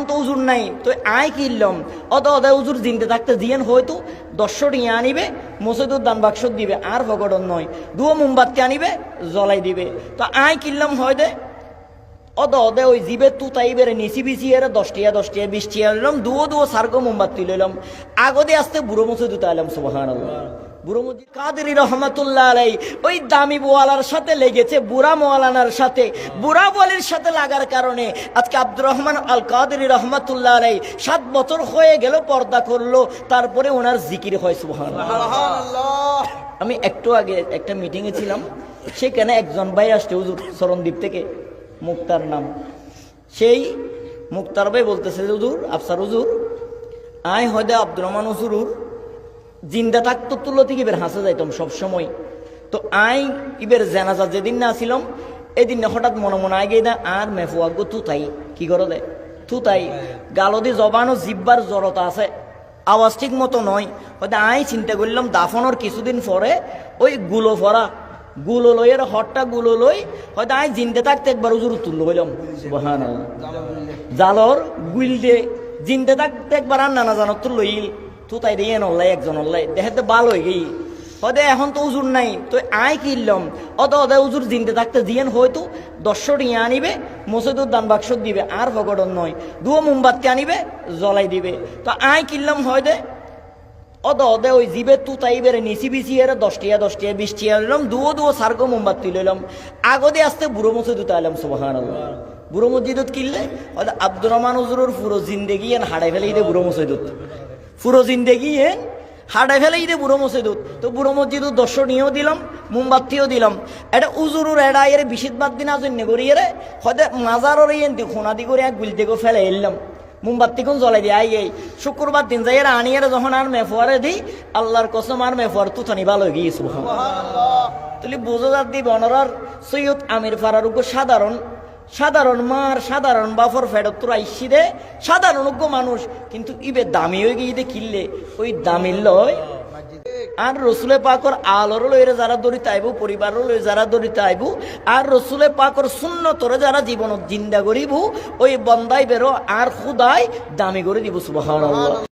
এখন তো উজুর নাই। তো আয় কিনলাম অত অত উজুর জিনতে থাকতে জিয়েন হয়তো দশশো টিয়া আনিবে, মসজিদুর দান বাক্স দিবে, আর ভগটন নয়। দুও মোমবাতি আনিবে, জ্বলাই দিবে। তো আয় কিনলাম হয় দে? অদ অদে ওই জিবে তু তাই বেড়ে নিচি বিচি এর দশটিয়া দশটিয়া বিশ টিয়া লইলাম দুও দুও সার্গ মোমবাতি লইলাম। আগদে আসতে বুড়ো মসজিদ উতা এলাম কাদেরি রহমাতুল্লাহ আলাই ওই দামি বোয়ালার সাথে লেগেছে বুড়া মোয়ালানার সাথে। বুড়া বলির সাথে লাগার কারণে আজকে আব্দুর রহমান আল কাদেরি রহমাতুল্লাহ আলাই সাত বছর হয়ে গেল পর্দা করল তারপরে ওনার জিকির হয় আমি একটু আগে একটা মিটিংয়ে ছিলাম সেখানে একজন ভাই আসছে হুজুর চরণদ্বীপ থেকে মুক্তার নাম। সেই মুক্তার ভাই বলতেছে হুজুর আফসার হুজুর আয় হয়তো আব্দুর রহমান হুজুর জিন্দা থাকতো তুলো থেকে ইবের হাসে যাইতাম সবসময়। তো আই ইবের জানাজা যেদিন না আসিলাম এদিন না হঠাৎ মনে মনে আগে না আর মেফুয়াগ তু তাই কি করো দে তু তাই গালদি জবানো জিব্বার জড়তা আছে আওয়াজ ঠিক মতো নয়। হয়তো আই চিন্তা করলাম দাফনের কিছুদিন পরে ওই গুলো ফরা গুলো লই এর হটটা গুলো লই হয়তো আই জিনতে থাকতে একবার উজুর তুললো সুবহান জালর গুইল দে জিনতে থাকতে একবার আর নানা জানত তো লইল তু তাই দিয়ে নল্লাই একজন নল্লাই দেখাতে ভালো হয়ে গেই হয়তো এখন তো উজুর নাই তো আয় কিনলাম অত অত উজুর জিনতে থাকতে জিয়েন হয়তো দশশো টিয়া আনিবে মসজিদুর দান বাক্স দিবে আর ভগটন নয় দুও মোমবাতি আনিবে জ্বলাই দিবে তো আয় কিনলাম হয় দে অদ অদে ওই জিবে তু তাই বেড়ে নিচি বিচি এর দশটিয়া দশটিয়া বিশ টিয়া লইলাম দুও দুও সার্গ মোমবাতি লইলাম আগদে আসতে বুড়ো মসজিদ এলাম সুবাহান বুড়ো মসজিদত কিনলে হয়তো আব্দুর রহমান হুজুরের পুরো জিন্দেগি এন হাড়াই ফেলে বুড়ো মসজিদত পুরো জিন্দেগি এন হাড়াই ফেলে দে বুড়ো মসজিদত। তো বুড়ো মসজিদত দর্শনীয় দিলাম, মোমবাতিও দিলাম। এটা উজুরুর এডা এর বিশিত বাদ দিন আজন্য করি এরে। হয়তো মাজারর ইয়েন খোনাদি করে এক গুলতে করে ফেলে এলাম। মোমবাতি কোন জ্বলাই দিয়ে, আই এই শুক্রবার দিন যাই এরা আনিয়ে যখন আর মেফুয়ারে দিই আল্লাহর কসম আর মেফুয়ার তুথানি ভালো গিয়েছিল তাহলে বোঝা যাত দি বনরার সৈয়দ আমির ফারার উপর সাধারণ সাধারণ মার, সাধারণ বাফর ফেরত তোর আইসি দে। সাধারণ অজ্ঞ মানুষ, কিন্তু ইবে দামি হয়ে গিয়ে দে কিনলে। ওই দামির লয়। আর রসুলে পাকর আলোর লইরে যারা দরিত আইব পরিবারও লই যারা দরিত আইব আর রসুলে পাকর শূন্য তোরে যারা জীবন জিন্দা করিব ওই বন্দাই বেরো, আর খুদাই দামি করে দিব, সুবহানাল্লাহ।